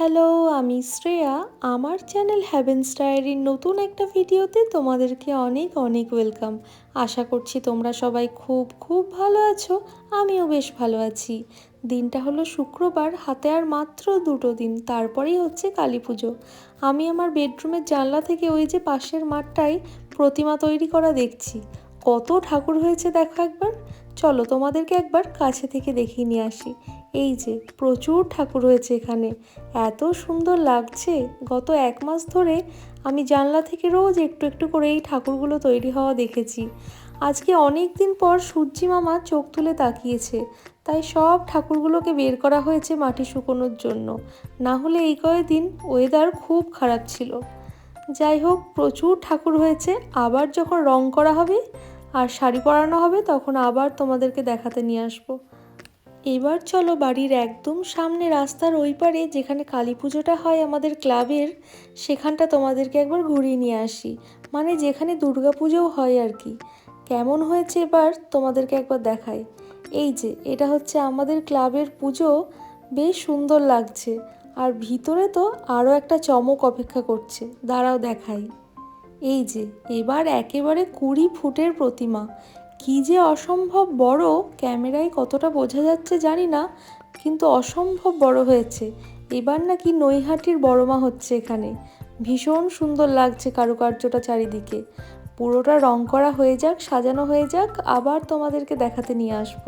Hello আমি শ্রেয়া। আমার channel heavens ডায়েরির নতুন একটা ভিডিওতে তোমাদেরকে অনেক অনেক ওয়েলকাম আশা করছি তোমরা সবাই খুব খুব ভালো আছো, আমিও বেশ ভালো আছি। দিনটা হলো শুক্রবার, হাতে আর মাত্র দুটো দিন, তারপরেই হচ্ছে কালী পুজো। আমি আমার বেডরুমের জানলা থেকে ওই যে পাশের মাঠটায় প্রতিমা তৈরি করা দেখছি। কত ঠাকুর হয়েছে দেখো একবার। চলো তোমাদেরকে একবার কাছে থেকে দেখিয়ে নিয়ে আসি। এই যে প্রচুর ঠাকুর হয়েছে এখানে। এত সুন্দর লাগছে। গত এক মাস ধরে আমি জানলা থেকে রোজ একটু একটু করে এই ঠাকুরগুলো তৈরি হওয়া দেখেছি। আজকে অনেক দিন পর সূর্যি মামা চোখ তুলে তাকিয়েছে। তাই সব ঠাকুরগুলোকে বের করা হয়েছে মাটি শুকোনোর জন্য। না হলে এই কয়েকদিন ওয়েদার খুব খারাপ ছিল। যাই হোক, প্রচুর ঠাকুর হয়েছে। আবার যখন রং করা হবে আর শাড়ি পরানো হবে, তখন আবার তোমাদেরকে দেখাতে নিয়ে আসব। এবার চলো বাড়ির একদম সামনে রাস্তার ওই পারে যেখানে কালী পুজোটা হয় আমাদের ক্লাবের, সেখানটা তোমাদেরকে একবার ঘুরিয়ে নিয়ে আসি। মানে যেখানে দুর্গা পুজোও হয় আর কি। কেমন হয়েছে এবার তোমাদেরকে একবার দেখাই। এই যে, এটা হচ্ছে আমাদের ক্লাবের পুজো। বেশ সুন্দর লাগছে। আর ভিতরে তো আরও একটা চমক অপেক্ষা করছে। দাঁড়াও দেখাই। এই যে, এবার একেবারে কুড়ি ফুটের প্রতিমা। কি যে অসম্ভব বড় ক্যামেরায় কতটা বোঝা যাচ্ছে জানি না, কিন্তু অসম্ভব বড় হয়েছে। এবার নাকি নৈহাটির বড়মা হচ্ছে এখানে। ভীষণ সুন্দর লাগছে কারুকার্যটা চারিদিকে। পুরোটা রং করা হয়ে যাক, সাজানো হয়ে যাক, আবার তোমাদেরকে দেখাতে নিয়ে আসব।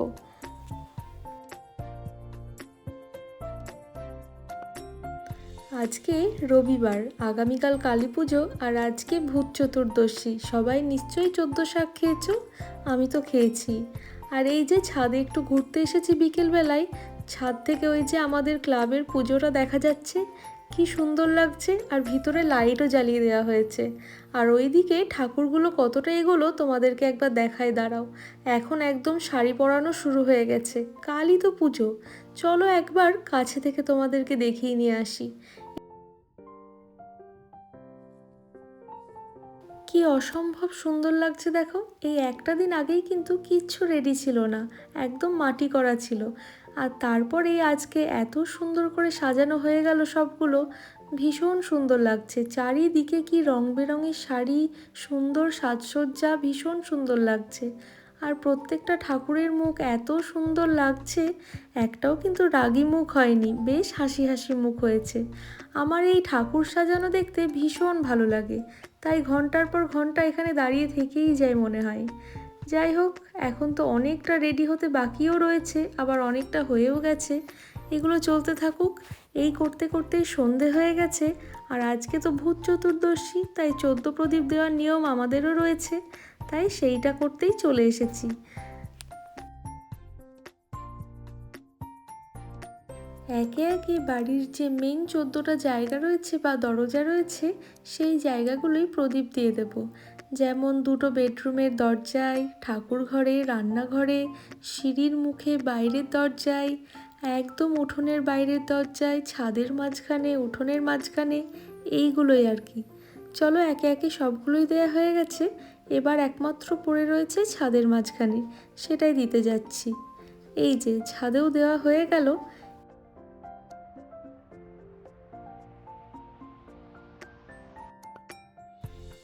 আজকে রবিবার, আগামীকাল কালী পুজো আর আজকে ভূত চতুর্দশী। সবাই নিশ্চয়ই চোদ্দ শাক খেয়েছো? আমি তো খেয়েছি। আর এই যে ছাদে একটু ঘুরতে এসেছি বিকেলবেলায়, ছাদ থেকে ওই যে আমাদের ক্লাবের পুজোটা দেখা যাচ্ছে, কি সুন্দর লাগছে আর ভিতরে লাইটও জ্বালিয়ে দেওয়া হয়েছে। আর ওইদিকে ঠাকুরগুলো কতটা এগোলো তোমাদেরকে একবার দেখায় দাঁড়াও। এখন একদম শাড়ি পরানো শুরু হয়ে গেছে, কালই তো পুজো। চলো একবার কাছে থেকে তোমাদেরকে দেখিয়ে নিয়ে আসি। কি অসম্ভব সুন্দর লাগছে দেখো। এই একটা দিন আগেই কিন্তু কিচ্ছু রেডি ছিল না, একদম মাটি করা ছিল। আর তারপরেই আজকে এত সুন্দর করে সাজানো হয়ে গেল সবগুলো, ভীষণ সুন্দর লাগছে। চারিদিকে কি রং বেরঙের শাড়ি, সুন্দর সাজসজ্জা, ভীষণ সুন্দর লাগছে। আর প্রত্যেকটা ঠাকুরের মুখ এত সুন্দর লাগছে, একটাও কিন্তু রাগি মুখ হয়নি, বেশ হাসি হাসি মুখ হয়েছে। আমার এই ঠাকুর সাজানো দেখতে ভীষণ ভালো লাগে। তাই ঘণ্টার পর ঘণ্টা এখানে দাঁড়িয়ে থেকেই যায় মনে হয়। যাই হোক, এখন তো অনেকটা রেডি হতে বাকিও রয়েছে, আবার অনেকটা হয়েও গেছে। এগুলো চলতে থাকুক, এই করতে করতেই সন্ধে হয়ে গেছে, আর আজকে তো ভূত চতুর্দশী, তাই চোদ্দ প্রদীপ দেওয়ার নিয়ম আমাদেরও রয়েছে, তাই সেইটা করতেই চলে এসেছি। একে একে বাড়ির যে মেন চোদ্দোটা জায়গা রয়েছে বা দরজা রয়েছে, সেই জায়গাগুলোই প্রদীপ দিয়ে দেব। যেমন দুটো বেডরুমের দরজায় ঠাকুর ঘরে রান্নাঘরে, সিঁড়ির মুখে বাইরের দরজায়, একদম উঠোনের বাইরের দরজায়, ছাদের মাঝখানে, উঠোনের মাঝখানে, এইগুলোই আর কি। চলো একে একে সবগুলোই দেয়া হয়ে গেছে, এবার একমাত্র পড়ে রয়েছে ছাদের মাঝখানে, সেটাই দিতে যাচ্ছি। এই যে, ছাদেও দেওয়া হয়ে গেল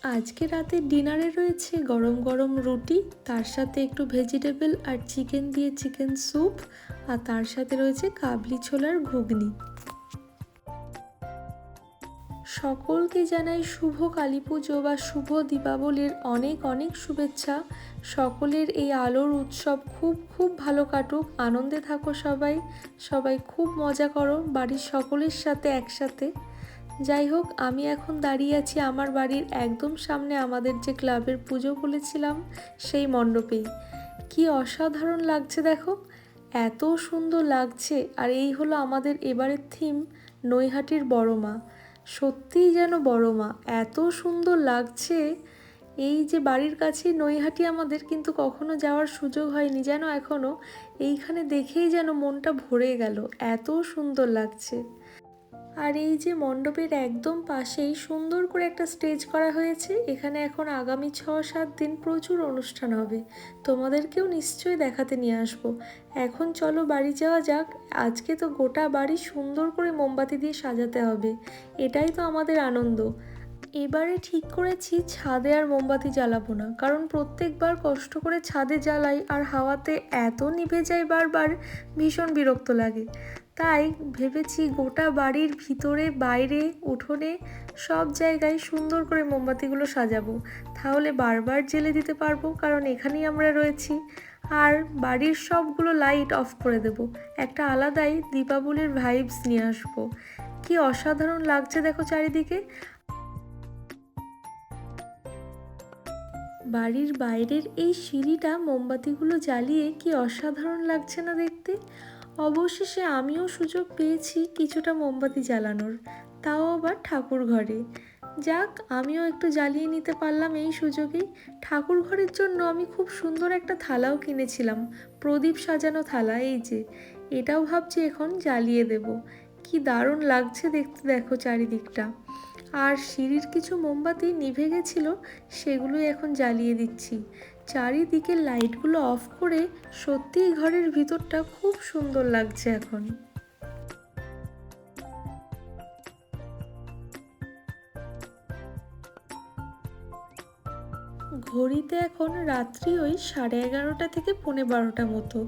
আজকে রাতের ডিনারে রয়েছে গরম গরম রুটি, তার সাথে একটু ভেজিটেবল আর চিকেন দিয়ে চিকেন স্যুপ, আর তার সাথে রয়েছে কাবলি ছোলার ঘুগনি। সকলকে জানাই শুভ কালী পুজো বা শুভ দীপাবলির অনেক অনেক শুভেচ্ছা। সকলের এই আলোর উৎসব খুব খুব ভালো কাটুক, আনন্দে থাকো সবাই। সবাই খুব মজা করো, বাড়ির সকলের সাথে একসাথে। যাই হোক, আমি এখন দাঁড়িয়ে আছি আমার বাড়ির একদম সামনে আমাদের যে ক্লাবের পুজো বলেছিলাম, সেই মণ্ডপেই। কি অসাধারণ লাগছে দেখো। এত সুন্দর লাগছে। আর এই হলো আমাদের এবারের থিম নৈহাটির বড় মা। সত্যিই যেন বড় মা। এত সুন্দর লাগছে। এই যে বাড়ির কাছে নৈহাটি আমাদের, কিন্তু কখনো যাওয়ার সুযোগ হয়নি যেন এখনও এইখানে দেখেই যেন মনটা ভরে গেল। এত সুন্দর লাগছে। আর এই যে মণ্ডপের একদম পাশেই সুন্দর করে একটা স্টেজ করা হয়েছে, এখানে এখন আগামী ছ সাত দিন প্রচুর অনুষ্ঠান হবে। তোমাদেরকেও নিশ্চয়ই দেখাতে নিয়ে আসব। এখন চলো বাড়ি যাওয়া যাক, আজকে তো গোটা বাড়ি সুন্দর করে মোমবাতি দিয়ে সাজাতে হবে, এটাই তো আমাদের আনন্দ। এবারে ঠিক করেছি ছাদে আর মোমবাতি জ্বালাবো না, কারণ প্রত্যেকবার কষ্ট করে ছাদে জ্বালাই আর হাওয়াতে এত নিভে যায় বারবার, ভীষণ বিরক্ত লাগে। তাই ভেবেছি গোটা বাড়ির ভিতরে, বাইরে, উঠোনে সব জায়গায় সুন্দর করে মোমবাতিগুলো সাজাবো। তাহলে বারবার জেলে দিতে পারব, কারণ এখানেই আমরা রয়েছি। আর বাড়ির সবগুলো লাইট অফ করে দেব। একটা আলাদাই দীপাবলির ভাইবস নিয়ে আসব। কি অসাধারণ লাগছে দেখো চারিদিকে। বাড়ির বাইরের এই সিঁড়িটা মোমবাতিগুলো জ্বালিয়ে কি অসাধারণ লাগছে না দেখতে? অবশেষে আমিও সুযোগ পেয়েছি কিছুটা মোমবাতি জ্বালানোর। তাও আবার ঠাকুর ঘরে। যাক, আমিও একটু জ্বালিয়ে নিতে পারলাম এই সুযোগেই। ঠাকুর ঘরের জন্য আমি খুব সুন্দর একটা থালাও কিনেছিলাম। প্রদীপ সাজানো থালা, এই যে। এটাও ভাবছি এখন জ্বালিয়ে দেব। কি দারুণ লাগছে দেখতে, দেখো চারিদিকটা। আর সিঁড়ির কিছু মোমবাতি নিভে গেছিল, সেগুলোই এখন জ্বালিয়ে দিচ্ছি। চারিদিকে লাইটগুলো অফ করে সত্যিই ঘরের ভিতরটা খুব সুন্দর লাগছে এখন। ঘড়িতে এখন রাত্রি ওই সাড়ে এগারোটা থেকে পৌনে বারোটা মতো।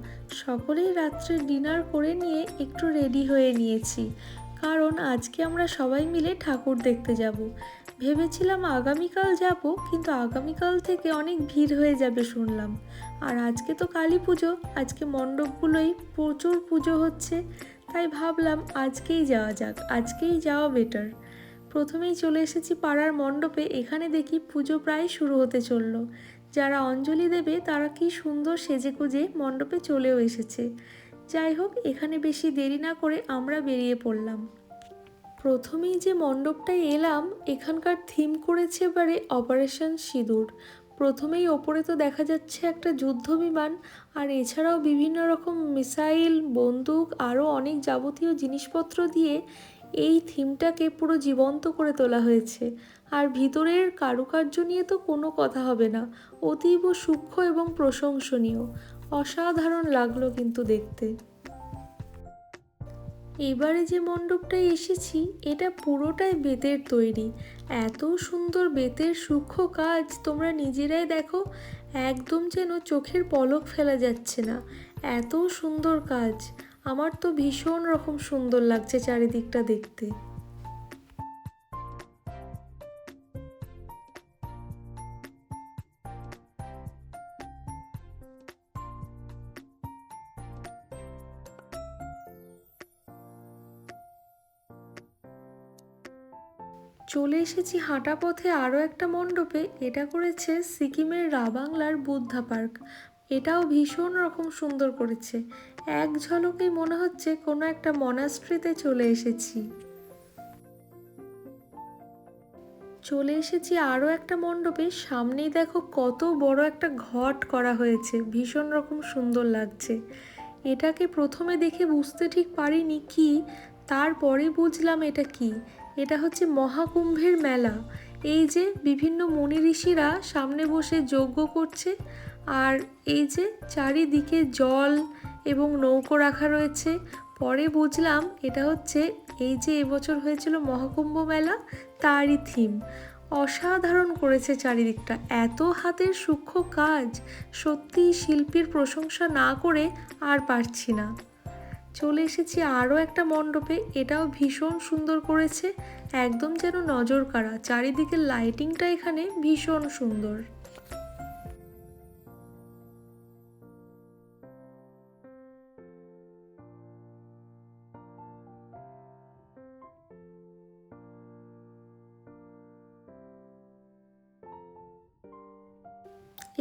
সকলেই রাত্রে ডিনার করে নিয়ে একটু রেডি হয়ে নিয়েছি। কারণ আজকে আমরা সবাই মিলে ঠাকুর দেখতে যাব। ভেবেছিলাম আগামীকাল যাব, কিন্তু আগামীকাল থেকে অনেক ভিড় হয়ে যাবে শুনলাম। আর আজকে তো কালী পুজো, আজকে মণ্ডপগুলোই প্রচুর পুজো হচ্ছে, তাই ভাবলাম আজকেই যাওয়া যাক, আজকেই যাওয়া বেটার প্রথমেই চলে এসেছি পাড়ার মণ্ডপে, এখানে দেখি পুজো প্রায় শুরু হতে চলল। যারা অঞ্জলি দেবে, তারা কি সুন্দর সেজে গুজে মণ্ডপে চলেও এসেছে। যাই হোক, এখানে বেশি দেরি না করে আমরা বেরিয়ে পড়লাম। প্রথমেই যে মণ্ডপটায় এলাম, এখানকার থিম করেছে এবারে অপারেশন সিঁদুর। প্রথমেই ওপরে তো দেখা যাচ্ছে একটা যুদ্ধ বিমান আর এছাড়াও বিভিন্ন রকম মিসাইল, বন্দুক, আরও অনেক যাবতীয় জিনিসপত্র দিয়ে এই থিমটাকে পুরো জীবন্ত করে তোলা হয়েছে। আর ভিতরের কারুকার্য নিয়ে তো কোনো কথা হবে না, অতীব সূক্ষ্ম এবং প্রশংসনীয়। অসাধারণ লাগল কিন্তু দেখতে। এবারে যে মণ্ডপটায় এসেছি, এটা পুরোটাই বেতের তৈরি। এত সুন্দর বেতের সূক্ষ্ম কাজ তোমরা নিজেরাই দেখো, একদম যেন চোখের পলক ফেলা যাচ্ছে না। এত সুন্দর কাজ। আমার তো ভীষণ রকম সুন্দর লাগছে চারিদিকটা দেখতে। চলে এসেছি হাঁটা পথে আরও একটা মণ্ডপে। এটা করেছে সিকিমের রাবাংলার বুদ্ধা পার্ক। এটাও ভীষণ রকম সুন্দর করেছে। এক ঝলকেই মনে হচ্ছে কোনো একটা মনাস্ট্রিতে চলে এসেছি। চলে এসেছি আরও একটা মণ্ডপে। সামনেই দেখো কত বড় একটা ঘট করা হয়েছে। ভীষণ রকম সুন্দর লাগছে। এটাকে প্রথমে দেখে বুঝতে ঠিক পারিনি কি, তারপরে বুঝলাম এটা কি। এটা হচ্ছে মহাকুম্ভের মেলা। এই যে বিভিন্ন মুনি ঋষিরা সামনে বসে যজ্ঞ করছে আর এই যে চারিদিকে জল এবং নৌকো রাখা রয়েছে। পরে বুঝলাম এটা হচ্ছে এই যে এবছর হয়েছিল মহাকুম্ভ মেলা, তারই থিম অসাধারণ করেছে চারিদিকটা। এত হাতের সূক্ষ্ম কাজ সত্যি শিল্পীর প্রশংসা না করে আর পারছি না। চলে এসেছি আরও একটা মণ্ডপে। এটাও ভীষণ সুন্দর করেছে। একদম যেন নজর কাড়া। চারিদিকে লাইটিংটা এখানে ভীষণ সুন্দর।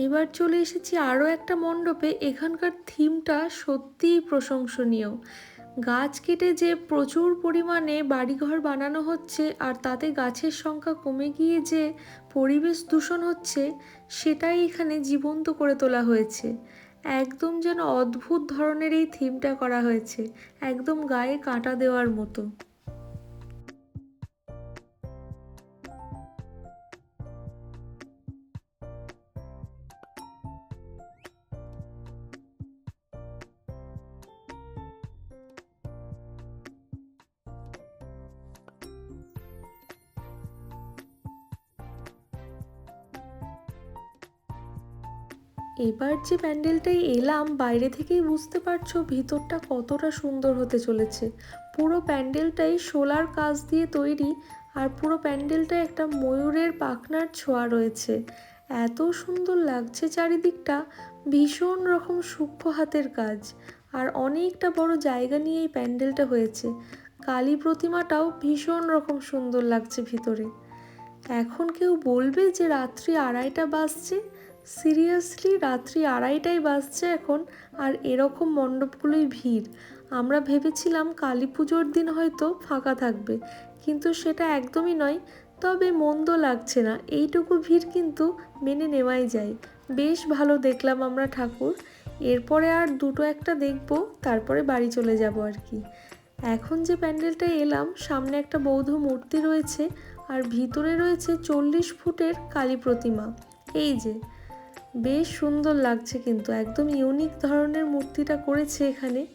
এবার চলে এসেছি আরও একটা মণ্ডপে। এখানকার থিমটা সত্যিই প্রশংসনীয়। গাছ কেটে যে প্রচুর পরিমাণে বাড়িঘর বানানো হচ্ছে আর তাতে গাছের সংখ্যা কমে গিয়ে যে পরিবেশ দূষণ হচ্ছে, সেটাই এখানে জীবন্ত করে তোলা হয়েছে। একদম যেন অদ্ভুত ধরনের এই থিমটা করা হয়েছে। একদম গায়ে কাঁটা দেওয়ার মতো। এবার যে প্যান্ডেলটাই এলাম, বাইরে থেকেই বুঝতে পারছ ভিতরটা কতটা সুন্দর হতে চলেছে। পুরো প্যান্ডেলটাই সোলার কাজ দিয়ে তৈরি আর পুরো প্যান্ডেলটা একটা ময়ূরের পাখনার ছোঁয়া রয়েছে। এত সুন্দর লাগছে চারিদিকটা, ভীষণ রকম সূক্ষ্ম হাতের কাজ। আর অনেকটা বড় জায়গা নিয়ে এই প্যান্ডেলটা হয়েছে। কালী প্রতিমাটাও ভীষণ রকম সুন্দর লাগছে ভিতরে। এখন কেউ বলবে যে রাত্রি আড়াইটা বাজছে? সিরিয়াসলি রাত্রি আড়াইটাই বাজছে এখন, আর এরকম মণ্ডপগুলোই ভিড়। আমরা ভেবেছিলাম কালী পুজোর দিন হয়তো ফাঁকা থাকবে, কিন্তু সেটা একদমই নয়। তবে মন্দ লাগছে না, এইটুকু ভিড় কিন্তু মেনে নেওয়াই যায়। বেশ ভালো দেখলাম আমরা ঠাকুর। এরপরে আর দুটো একটা দেখব, তারপরে বাড়ি চলে যাব আর কি। এখন যে প্যান্ডেলটা এলাম, সামনে একটা বৌদ্ধ মূর্তি রয়েছে, আর ভিতরে রয়েছে চল্লিশ ফুটের কালী প্রতিমা। এই যে বেশ সুন্দর লাগছে কিন্তু, একদম ইউনিক ধরনের মূর্তিটা করেছে এখানে।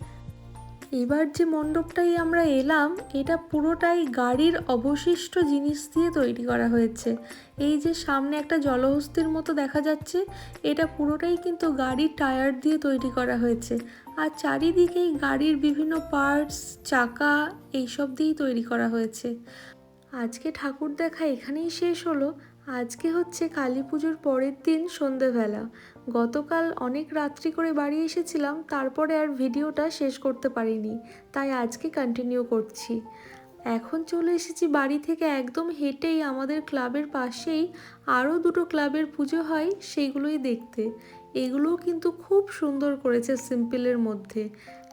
এবার যে মণ্ডপটাই আমরা এলাম, এটা পুরোটাই গাড়ির অবশিষ্ট জিনিস দিয়ে তৈরি করা হয়েছে। এই যে সামনে একটা জলহস্তির মতো দেখা যাচ্ছে, এটা পুরোটাই কিন্তু গাড়ির টায়ার দিয়ে তৈরি করা হয়েছে। আর চারিদিকেই গাড়ির বিভিন্ন পার্টস চাকা, এইসব দিয়েই তৈরি করা হয়েছে। আজকে ঠাকুর দেখা এখানেই শেষ হলো। আজকে হচ্ছে কালী পুজোর পরের দিন সন্ধেবেলা। গতকাল অনেক রাত্রি করে বাড়ি এসেছিলাম, তারপরে আর ভিডিওটা শেষ করতে পারিনি, তাই আজকে কন্টিনিউ করছি। এখন চলে এসেছি বাড়ি থেকে একদম হেঁটেই আমাদের ক্লাবের পাশেই আরও দুটো ক্লাবের পুজো হয়, সেইগুলোই দেখতে। এগুলোও কিন্তু খুব সুন্দর করেছে সিম্পলের মধ্যে।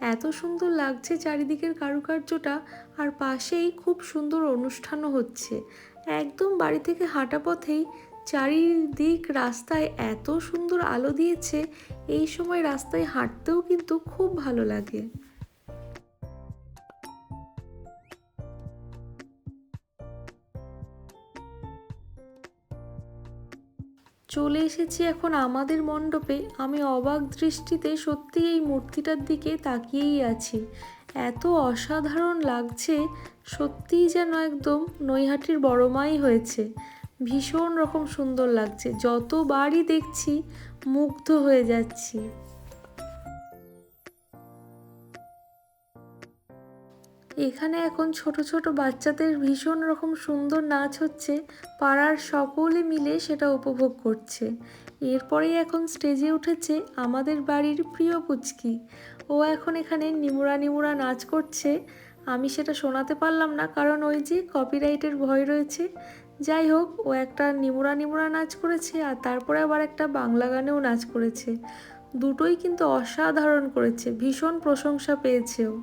এত সুন্দর লাগছে চারিদিকের কারুকার্যটা, আর পাশেই খুব সুন্দর অনুষ্ঠানও হচ্ছে। একদম বাড়ি থেকে হাঁটা পথেই চারিদিক রাস্তায় এত সুন্দর আলো দিয়েছে, এই সময় রাস্তায় হাঁটতেও কিন্তু খুব ভালো লাগে। চলে এসেছি এখন আমাদের মণ্ডপে। আমি অবাক দৃষ্টিতে সত্যি এই মূর্তিটার দিকে তাকিয়েই আছি। এত অসাধারণ লাগছে, সত্যিই যেন একদম নৈহাটির বড় মাই হয়েছে। ভীষণ রকম সুন্দর লাগছে, যতবারই দেখছি মুগ্ধ হয়ে যাচ্ছি। এখানে এখন ছোট ছোট বাচ্চাদের ভীষণ রকম সুন্দর নাচ হচ্ছে, পাড়ার সকলে মিলে সেটা উপভোগ করছে। এরপরেই এখন স্টেজে উঠেছে আমাদের বাড়ির প্রিয় পুচকি। ও এখন এখানে নিমুরা নিমুরা নাচ করছে। আমি সেটা শোনাতে পারলাম না, কারণ ওই যে কপিরাইটের ভয় রয়েছে। যাই হোক, ও একটা নিমুরা নিমুরা নাচ করেছে, আর তারপরে আবার একটা বাংলা গানেও নাচ করেছে। দুটোই কিন্তু অসাধারণ করেছে, ভীষণ প্রশংসা পেয়েছেও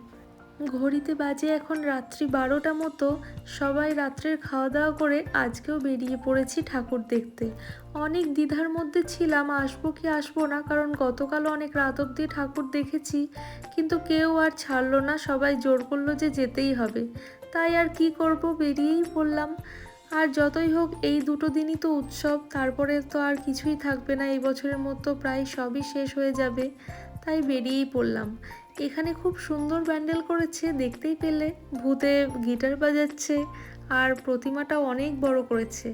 ঘড়িতে বাজে এখন রাত্রি বারোটা মতো। সবাই রাত্রের খাওয়া দাওয়া করে আজকেও বেরিয়ে পড়েছি ঠাকুর দেখতে। অনেক দ্বিধার মধ্যে ছিলাম, আসব কি আসব না, কারণ গতকাল অনেক রাত অবধি ঠাকুর দেখেছি, কিন্তু কেউ আর ছাড়লো না, সবাই জোর করল যে যেতেই হবে। তাই আর কি করব, বেরিয়েই পড়লাম। আর যতই হোক, এই দুটো দিনই তো উৎসব, তারপরে তো আর কিছুই থাকবে না, এই বছরের মতো প্রায় সবই শেষ হয়ে যাবে। তাই বেরিয়েই পড়লাম। এখানে খুব সুন্দর প্যান্ডেল করেছে, দেখতেই পেলে। ভূতে গিটার বাজাচ্ছে আর প্রতিমাটা অনেক বড় করেছে।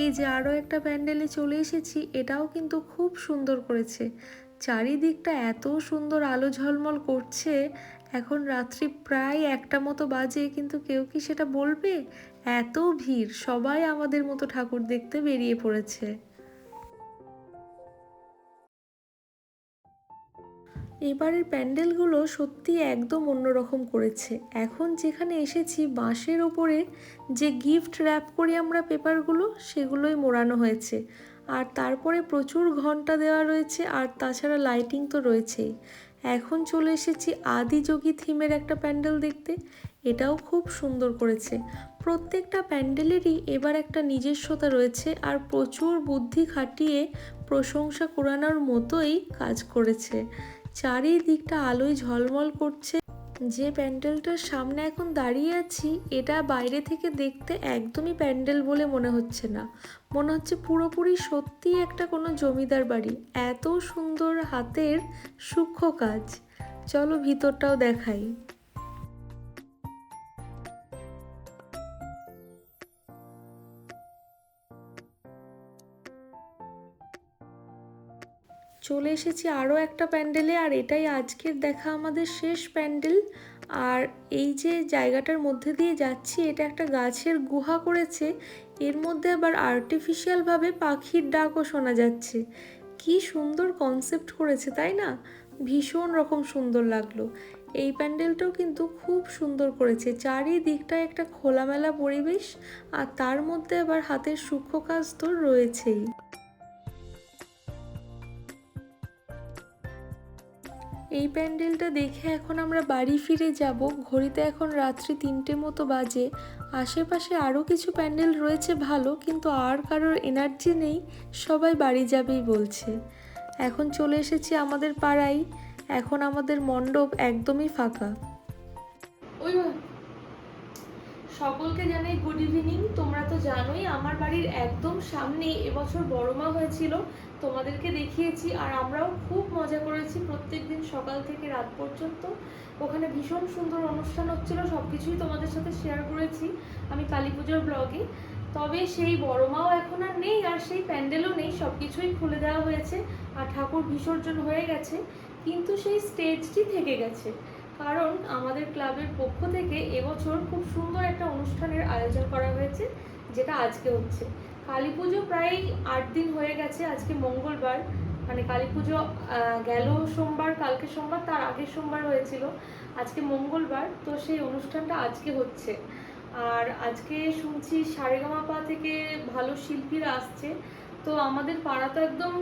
এই যে আরও একটা প্যান্ডেলে চলে এসেছি, এটাও কিন্তু খুব সুন্দর করেছে। চারিদিকটা এত সুন্দর আলো ঝলমল করছে, এখন রাত্রি প্রায় একটা মতো বাজে, কিন্তু কেউ কি সেটা বলবে? এত ভিড়, সবাই আমাদের মতো ঠাকুর দেখতে বেরিয়ে পড়েছে। এবারের প্যান্ডেলগুলো সত্যি একদম অন্যরকম করেছে। এখন যেখানে এসেছি, বাঁশের ওপরে যে গিফট র্যাপ করি আমরা পেপারগুলো, সেগুলোই মোড়ানো হয়েছে। আর তারপরে প্রচুর ঘণ্টা দেওয়া রয়েছে, আর তাছাড়া লাইটিং তো রয়েছেই। এখন চলে এসেছি আদিযোগী থিমের একটা প্যান্ডেল দেখতে। এটাও খুব সুন্দর করেছে। প্রত্যেকটা প্যান্ডেলেরই এবার একটা নিজস্বতা রয়েছে, আর প্রচুর বুদ্ধি খাটিয়ে প্রশংসা কুড়ানোর মতোই কাজ করেছে। চারিদিকটা আলোয় ঝলমল করছে। যে প্যান্ডেলটার সামনে এখন দাঁড়িয়ে আছি, এটা বাইরে থেকে দেখতে একদমই প্যান্ডেল বলে মনে হচ্ছে না। মনে হচ্ছে পুরোপুরি সত্যি একটা কোনো জমিদার বাড়ি। এত সুন্দর হাতের সূক্ষ্ম কাজ। চলো ভিতরটাও দেখাই। চলে এসেছি আরও একটা প্যান্ডেলে, আর এটাই আজকের দেখা আমাদের শেষ প্যান্ডেল। আর এই যে জায়গাটার মধ্যে দিয়ে যাচ্ছি, এটা একটা গাছের গুহা করেছে। এর মধ্যে আবার আর্টিফিশিয়ালভাবে পাখির ডাকও শোনা যাচ্ছে। কি সুন্দর কনসেপ্ট করেছে, তাই না? ভীষণ রকম সুন্দর লাগল। এই প্যান্ডেলটাও কিন্তু খুব সুন্দর করেছে। চারিদিকটা একটা খোলামেলা পরিবেশ, আর তার মধ্যে আবার হাতের সূক্ষ্ম কাজ তো রয়েছেই। এই প্যান্ডেলটা দেখে এখন আমরা বাড়ি ফিরে যাব। ঘড়িতে এখন রাত্রি তিনটে মতো বাজে। আশেপাশে আরও কিছু প্যান্ডেল রয়েছে ভালো, কিন্তু আর কারোর এনার্জি নেই, সবাই বাড়ি যাবেই বলছে। এখন চলে এসেছি আমাদের পাড়ায়। এখন আমাদের মণ্ডপ একদমই ফাঁকা। ওই সকলকে জানাই গুড ইভিনিং তোমরা তো জানোই, আমার বাড়ির একদম সামনে এবছর বড় মা হয়েছিল, তোমাদেরকে দেখিয়েছি আর আমরাও খুব মজা করেছি প্রত্যেক দিন সকাল থেকে রাত পর্যন্ত। ওখানে ভীষণ সুন্দর অনুষ্ঠান হচ্ছিল সব কিছুই তোমাদের সাথে শেয়ার করেছি আমি কালী পুজোর ব্লগে তবে সেই বড় মাও এখন আর নেই আর সেই প্যান্ডেলও নেই সব কিছুই খুলে দেওয়া হয়েছে আর ঠাকুর বিসর্জন হয়ে গেছে, কিন্তু সেই স্টেজটি থেকে গেছে। কারণ আমাদের ক্লাবের পক্ষ থেকে এবছর খুব সুন্দর একটা অনুষ্ঠানের আয়োজন করা হয়েছে, যেটা আজকে হচ্ছে। কালী পুজো প্রায় আট দিন হয়ে গেছে, আজকে মঙ্গলবার। মানে কালী পুজো গেল সোমবার, কালকে সোমবার, তার আগের সোমবার হয়েছিল। আজকে মঙ্গলবার, তো সেই অনুষ্ঠানটা আজকে হচ্ছে। আর আজকে শুনছি সারেগামাপা থেকে ভালো শিল্পীরা আসছে। তো আমাদের পাড়া তো একদম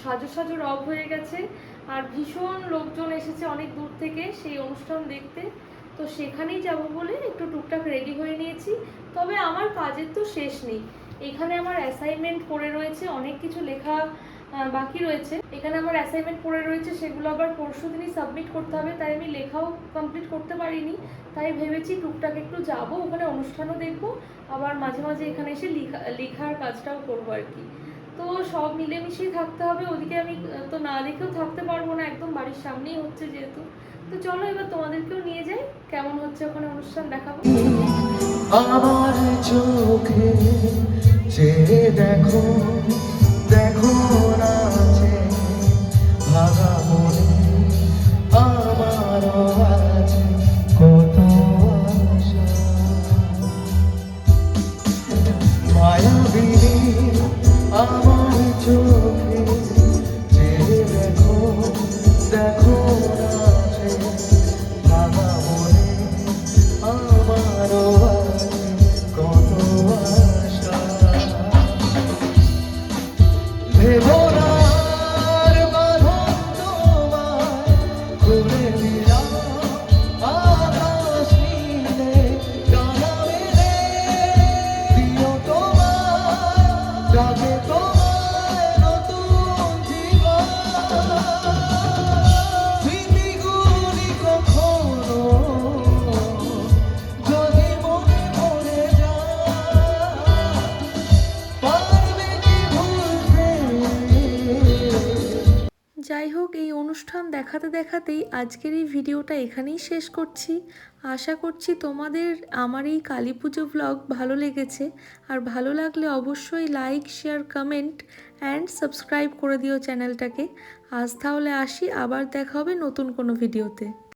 সাজো সাজো রব হয়ে গেছে। আর ভীষণ লোকজন এসেছে অনেক দূর থেকে সেই অনুষ্ঠান দেখতে। তো সেখানেই যাব বলে একটু টুকটাক রেডি হয়ে নিয়েছি। তবে আমার কাজের তো শেষ নেই। এখানে আমার অ্যাসাইনমেন্ট পড়ে রয়েছে, অনেক কিছু লেখা বাকি রয়েছে। এখানে আমার অ্যাসাইনমেন্ট পড়ে রয়েছে, সেগুলো আবার পরশু দিনই সাবমিট করতে হবে। তাই আমি লেখাও কমপ্লিট করতে পারিনি। তাই ভেবেছি টুকটাক একটু যাব, ওখানে অনুষ্ঠানও দেখব। আবার মাঝে মাঝে এখানে এসে লেখা, লেখার কাজটাও করব আর কি। তো সব মিলেমিশেই থাকতে হবে। ওদিকে আমি তো না দেখেও থাকতে পারব না, একদম বাড়ির সামনেই হচ্ছে যেহেতু। তো চলো এবার তোমাদেরকেও নিয়ে যাই, কেমন হচ্ছে ওখানে অনুষ্ঠান দেখাবো। আমার চোখে যে দেখো দেখো নাচে ভাঙা মনে আমার আছে কত আশা। মায়াবিনী, আমার দেখাতে দেখাতেই আজকের এই ভিডিওটা এখানেই শেষ করছি। আশা করছি তোমাদের আমার এই কালী পুজো ব্লগ ভালো লেগেছে। আর ভালো লাগলে অবশ্যই like share comment and subscribe করে দিও চ্যানেলটাকে। আজ তাহলে আসি, আবার দেখা হবে নতুন কোনো ভিডিওতে